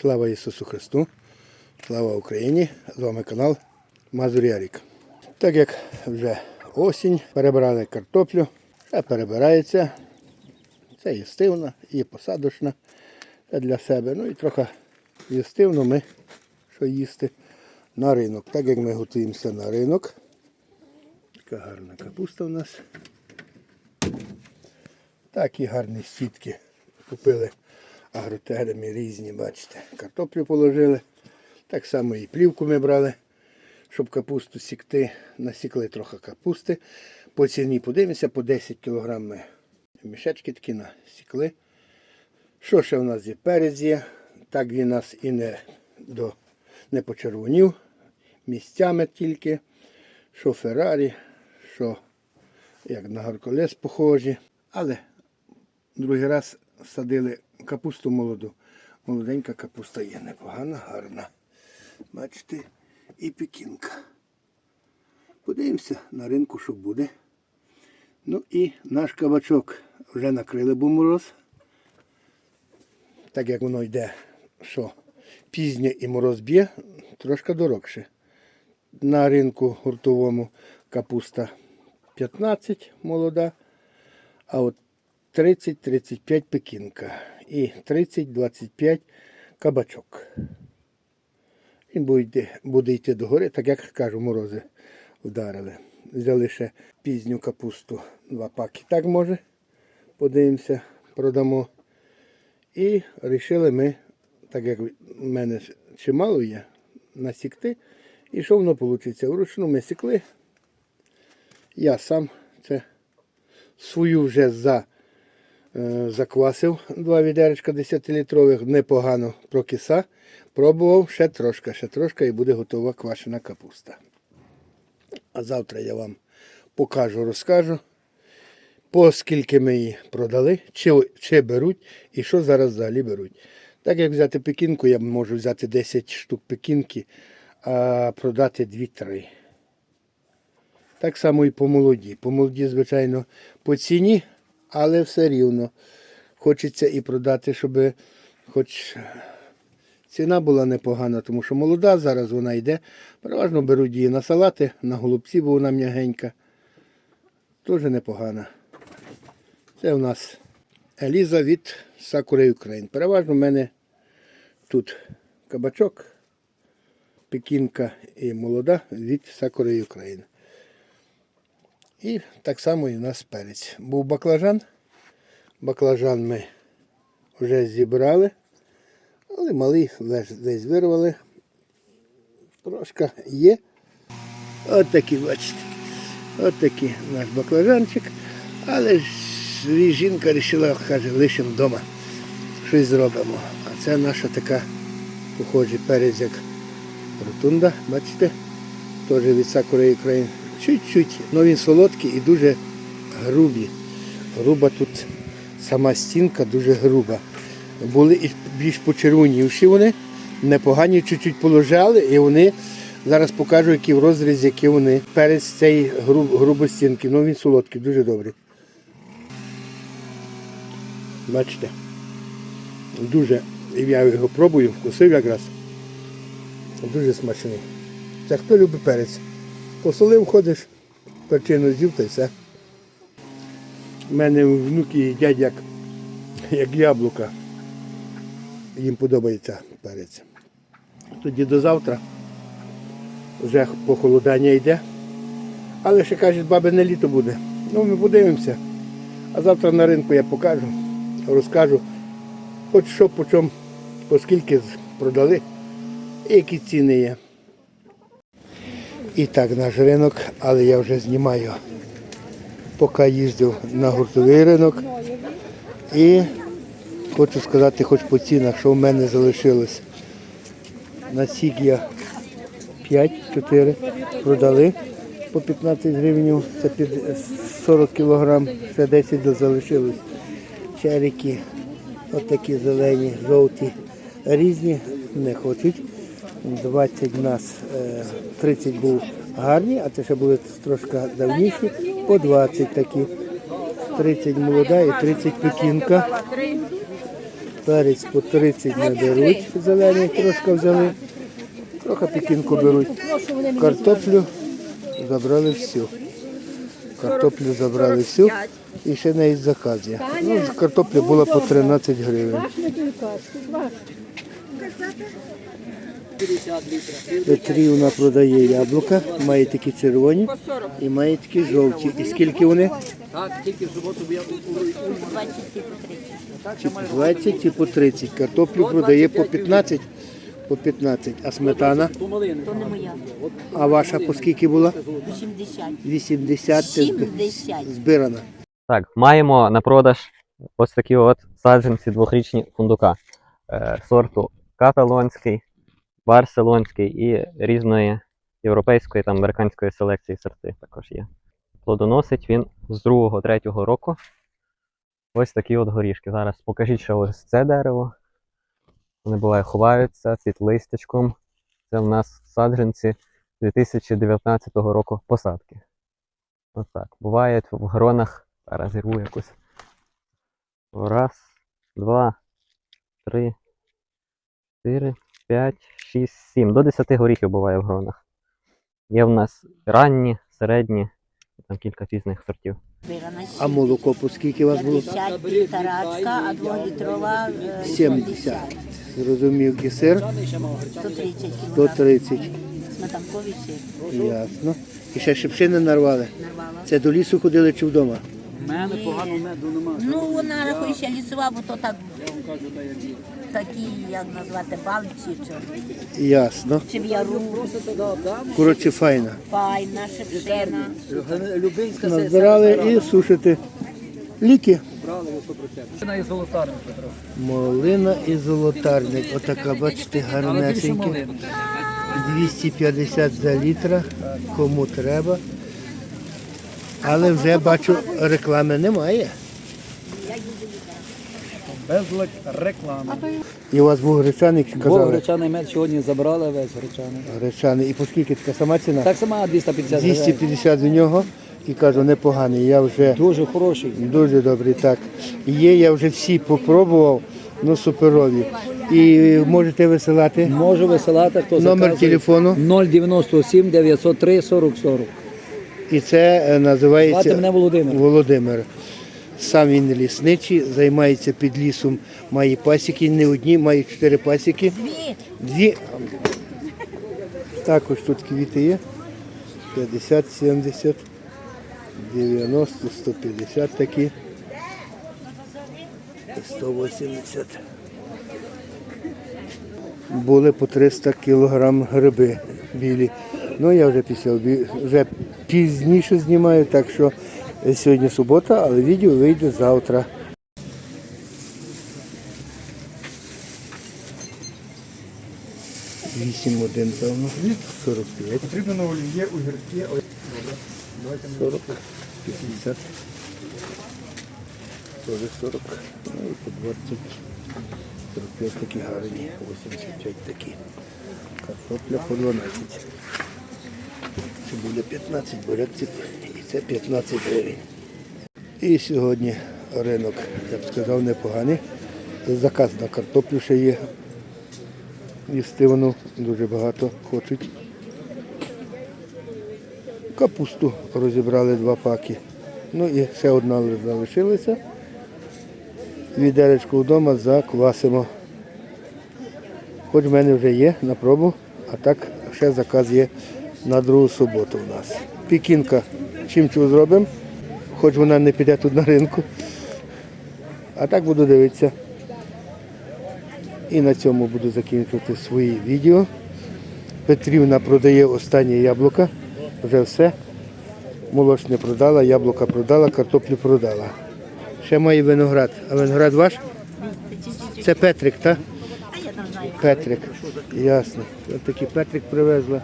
Слава Ісусу Христу! Слава Україні! З вами канал Мазур Ярік. Так як вже осінь, перебирали картоплю, ще перебирається. Це їстивна, і посадочна для себе. Ну і трохи їстивно ми що їсти на ринок. Так як ми готуємося на ринок. Така гарна капуста у нас. Такі гарні сітки купили агротеграми різні, бачите. Картоплю положили. Так само і плівку ми брали, щоб капусту сікти. Насікли трохи капусти. По ціні подивимося, по 10 кг мішечки такі насікли. Що ще в нас є? Перець є. Так він нас і не, до, не почервонів. Місцями тільки. Що Феррарі, що як на Гарколес похожі. Але другий раз садили капусту молоду. Молоденька капуста є непогана, гарна. Бачите, і пекінка. Подивимося на ринку, що буде. Ну і наш кабачок вже накрили, бо мороз. Так як воно йде, що пізнє і мороз б'є, трошки дорогше. На ринку гуртовому капуста 15 молода, а от 30-35 пекінка і 30-25 кабачок. Він буде йти, буде йти догори, так як кажу, морози вдарили. Взяли ще пізню капусту, два паки. Так може. Подивимося, продамо. І вирішили ми, так як в мене чимало є, насікти. І що воно вийде? Вручну ми сікли. Я сам це свою вже за, заквасив два відеречка 10-літрових, непогано прокиса. Пробував ще трошки, ще трошки і буде готова квашена капуста. А завтра я вам покажу, розкажу, по скільки ми її продали, чи, чи беруть і що зараз взагалі беруть. Так як взяти пекінку, я можу взяти 10 штук пекінки, а продати 2-3. Так само і по молоді. По молоді, звичайно, по ціні, але все рівно. Хочеться і продати, щоб хоч ціна була непогана, тому що молода зараз вона йде. Переважно беруть її на салати, на голубці, бо вона м'ягенька. Дуже непогана. Це у нас Еліза від Сакури Україн. Переважно в мене тут кабачок, пекінка і молода від Сакури України. І так само і у нас перець. Був баклажан. Баклажан ми вже зібрали, але малий десь- вирвали. Трошки є. От такі, бачите. От такий наш баклажанчик. Але ж жінка вирішила, каже, лишимо вдома. Щось зробимо. А це наша така похожий перець, як ротунда, бачите? Теж від Сакури України. Чуть-чуть, але він солодкий і дуже грубі. Груба тут сама стінка дуже груба. Були і більш почервонівші вони, непогані, чуть-чуть положали, і вони зараз покажу, які в розрізі, які вони перець цієї гру, грубостінки. Ну він солодкий, дуже добрий. Бачите? Дуже я його пробую, вкусив якраз. Дуже смачний. Це хто любить перець? Посолив, ходиш, перчину з'їв та й все. У мене внуки їдять як, як яблука. Їм подобається перець. Тоді до завтра вже похолодання йде. Але ще кажуть, баби не літо буде. Ну ми подивимося. А завтра на ринку я покажу, розкажу, хоч що по чому, по скільки продали і які ціни є. І так наш ринок, але я вже знімаю, поки їздив на гуртовий ринок. І хочу сказати, хоч по цінах, що в мене залишилось. На я 5-4 продали по 15 гривень, це під 40 кілограм, ще 10 залишилось. Черики, отакі зелені, жовті, різні, не хочуть. 20 в нас, е, 30 був гарні, а це ще були трошки давніші, по 20 такі. 30 молода і 30 пекінка. Перець по 30 не беруть, зелений трошки взяли. Трохи пекінку беруть. Картоплю забрали всю. Картоплю забрали всю. І ще навіть заказ є. Ну, картопля була по 13 гривень. Петрівна продає яблука, має такі червоні і має такі жовті. І скільки вони? Так, тільки в суботу я 20 і по 30. Картоплю продає по 15, по 15. А сметана? То не моя. А ваша по скільки була? 80. 80 70. збирана. Так, маємо на продаж ось такі от саджанці двохрічні фундука е, сорту каталонський, барселонський і різної європейської та американської селекції сорти також є. Плодоносить він з другого-третього року. Ось такі от горішки. Зараз покажіть, що ось це дерево. Вони буває ховаються під листячком. Це в нас саджанці 2019 року посадки. Ось так. Бувають в гронах. Зараз зірву якусь. Раз, два, три, чотири, п'ять, шість, сім. До 10 горіхів буває в гронах. Є в нас ранні, середні, там кілька пізних сортів. А молоко по скільки у вас було? 50 півторачка, а дволітрова е, 70. Зрозумів, і сир 130 кг. 130. Сметанковий сир. Ясно. І ще шипшини нарвали. Нарвала. Це до лісу ходили чи вдома? У мене погано меду нема. Ну, вона рахується лісова, бо то так, такі, як назвати, балці чи, Ясно. чи в'яру, Коротше, файна. файна, шипшина. Любинська Назбирали і сушити. Ліки. брали 100%. Це і золотарник Петро. Малина і золотарник. Отака, бачите, гарнесенька. 250 за літра, кому треба. Але вже бачу, реклами немає. Безлик реклами. І у вас був гречаник, Бо казали. гречаний мед сьогодні забрали весь гречаний. Гречаний. І по скільки така сама ціна? Так сама 250 гривень. 250 в нього. І кажу, непоганий. Я вже Дуже хороший. дуже добрий. Так. Є, я вже всі попробував, ну суперові. І можете висилати Можу висилати, хто номер заказує. телефону. 097 903 40 40. І це е, називається Звати мене Володимир. Володимир. Сам він лісничий, займається під лісом, має пасіки, не одні, має чотири пасіки. Дві. Дві. Також тут квіти є. 50, 70, 90, 150 такі. 180. Були по 300 кілограм гриби білі. Ну я вже після обі- вже пізніше знімаю, так що е, сьогодні субота, але відео вийде завтра. Вісім один, певно. 45. Потрібно на олів'є, огірки, 40, 50, теж 40, ну і по 20, 45 такі гарні, 85 такі. Картопля по 12. Цибуля 15, буряк ці- і це 15 гривень. І сьогодні ринок, я б сказав, непоганий. Заказ на картоплю ще є. Їсти воно дуже багато хочуть. Капусту розібрали два паки. Ну і ще одна залишилася. Відеречку вдома заквасимо. Хоч в мене вже є на пробу, а так ще заказ є на другу суботу у нас. Пікінка чим чого зробимо, хоч вона не піде тут на ринку. А так буду дивитися. І на цьому буду закінчувати свої відео. Петрівна продає останнє яблука. Вже все. Молочне продала, яблука продала, картоплю продала. Ще має виноград. А виноград ваш? Це Петрик, так? Не. Петрик. Ясно. Ось такий Петрик привезла.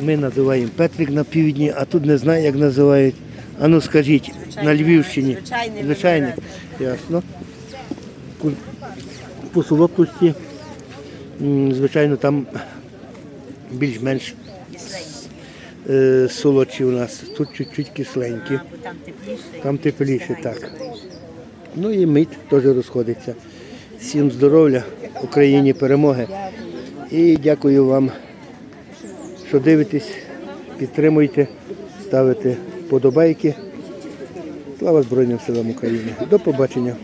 Ми називаємо Петрик на півдні, а тут не знаю, як називають. А ну скажіть, на Львівщині. звичайний Звичайний. Ясно. По, солодкості, звичайно, там більш-менш е, солодші у нас. Тут чуть-чуть кисленькі. Там тепліше. Там тепліше, так. Ну і мить теж розходиться. Всім здоров'я, Україні перемоги. І дякую вам, що дивитесь, підтримуйте, ставите вподобайки. Слава Збройним силам України. До побачення.